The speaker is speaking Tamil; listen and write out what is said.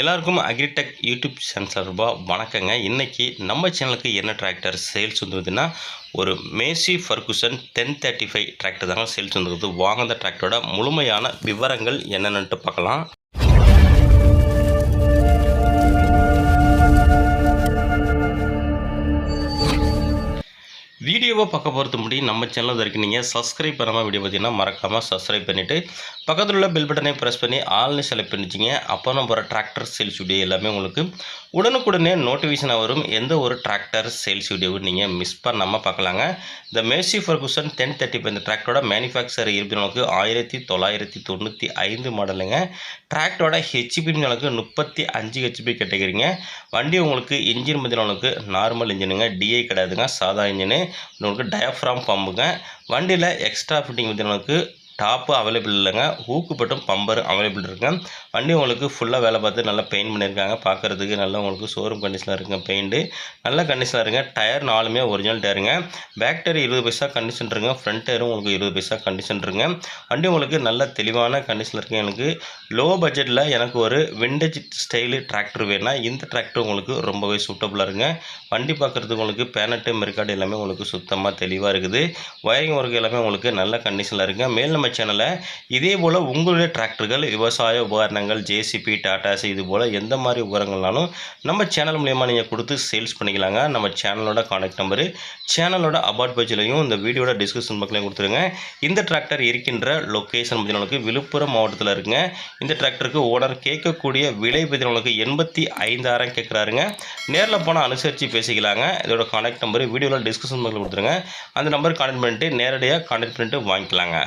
எல்லாருக்கும் அக்ரிடெக் யூடியூப் சேனல் சார்பாக வணக்கங்க. இன்றைக்கி நம்ம சேனலுக்கு என்ன டிராக்டர் சேல்ஸ் வந்துருதுன்னா ஒரு Massey Ferguson ten thirty five tractor தாங்க சேல்ஸ் வந்துருக்குது வாங்க டிராக்டரோட முழுமையான விவரங்கள் என்னென்னட்டு பார்க்கலாம். வீடியோவை பார்க்க போகிறது முடியும் நம்ம சேனல் வரைக்கும் நீங்கள் சப்ஸ்கிரைப் பண்ணாமல் வீடியோ பார்த்தீங்கன்னா மறக்காமல் சப்ஸ்கிரைப் பண்ணிவிட்டு பக்கத்தில் உள்ள பெல் பட்டனை ப்ரெஸ் பண்ணி ஆல்னு செலக்ட் பண்ணிச்சிங்க அப்போ நம்ம போகிற டிராக்டர் சேல்ஸ் வீடியோ எல்லாமே உங்களுக்கு உடனுக்குடனே நோட்டிஃபிகேஷனாக வரும். எந்த ஒரு டிராக்டர் சேல்ஸ் வீடியோவும் நீங்கள் மிஸ் பண்ணாமல் பார்க்கலாங்க. இந்த மேசி ஃபர்குசன் டென் தேர்ட்டி இந்த டிராக்டரோட மேனுஃபேக்சர் இருப்பின் நமக்கு ஆயிரத்தி தொள்ளாயிரத்தி தொண்ணூற்றி ஐந்து மாடலுங்க டிராக்டரோட ஹெச்பி நமக்கு முப்பத்தி அஞ்சு ஹெச்பி கேட்டகிறீங்க வண்டி உங்களுக்கு இன்ஜின் பார்த்தீங்கன்னா நார்மல் இன்ஜினுங்க டிஐ கிடையாதுங்க. சாதா இன்ஜினு உங்களுக்கு டயஃப்ராம் பம்புங்க வண்டியில் எக்ஸ்ட்ரா ஃபிட்டிங் வந்து நமக்கு டாப்பு அவைலபிள் இல்லைங்க. ஹூக்கு பட்டும் பம்பர் அவைலபிள் இருக்குங்க. வண்டி உங்களுக்கு ஃபுல்லாக வேலை பார்த்து நல்லா பெயிண்ட் பண்ணியிருக்காங்க. பார்க்குறதுக்கு நல்லா உங்களுக்கு ஷோரூம் கண்டிஷனில் இருக்குங்க பெயிண்ட்டு நல்ல கண்டிஷனில் இருங்க டயர் நாலுமே ஒரிஜினல் டயருங்க பேக் டயர் இருபது பைசா கண்டிஷன் இருங்க ஃப்ரண்ட் டயரும் உங்களுக்கு இருபது பைசா கண்டிஷன் இருங்க வண்டி உங்களுக்கு நல்ல தெளிவான கண்டிஷனில் இருக்குங்க. எனக்கு லோ பட்ஜெட்டில் எனக்கு ஒரு விண்டேஜ் ஸ்டைலு டிராக்டர் வேணும்னா இந்த டிராக்டர் உங்களுக்கு ரொம்பவே சூட்டபுளாக இருங்க வண்டி பார்க்குறதுக்கு உங்களுக்கு பேனட்டு மெர்காடு எல்லாமே உங்களுக்கு சுத்தமாக தெளிவாக இருக்குது. ஒயரிங் ஒர்க் எல்லாமே உங்களுக்கு நல்ல கண்டிஷனில் இருக்குங்க. மேல் நம்ம சேனலை இதே போல் உங்களுடைய டிராக்டர்கள் விவசாய உபகரணங்கள் ஜேசிபி டாட்டாஸ் இது போல் எந்த மாதிரி உபகரணங்கள்னாலும் நம்ம சேனல் மூலியமாக நீங்கள் கொடுத்து சேல்ஸ் பண்ணிக்கலாங்க. நம்ம சேனலோட காண்டாக்ட் நம்பரு சேனலோட அபார்ட் பேஜ்லையும் இந்த வீடியோட டிஸ்கிரிப்ஷன் பக்கத்துலையும் கொடுத்துருங்க. இந்த டிராக்டர் இருக்கின்ற லொக்கேஷன் பார்த்தீங்கன்னா விழுப்புரம் மாவட்டத்தில் இருக்குங்க. இந்த டிராக்டருக்கு ஓனர் கேட்கக்கூடிய விலை பார்த்தீங்கன்னா எண்பத்தி ஐந்தாயிரம் கேட்குறாருங்க. நேரில் போனால் அனுசரித்து பேசிக்கலாங்க. இதோட காண்டாக்ட் நம்பரு வீடியோவில் டிஸ்கிரிப்ஷன் பக்கத்தில் கொடுத்துருங்க. அந்த நம்பர் கான்டாக்ட் பண்ணிட்டு நேரடியாக கான்டாக்ட் பண்ணிட்டு வாங்கிக்கலாங்க.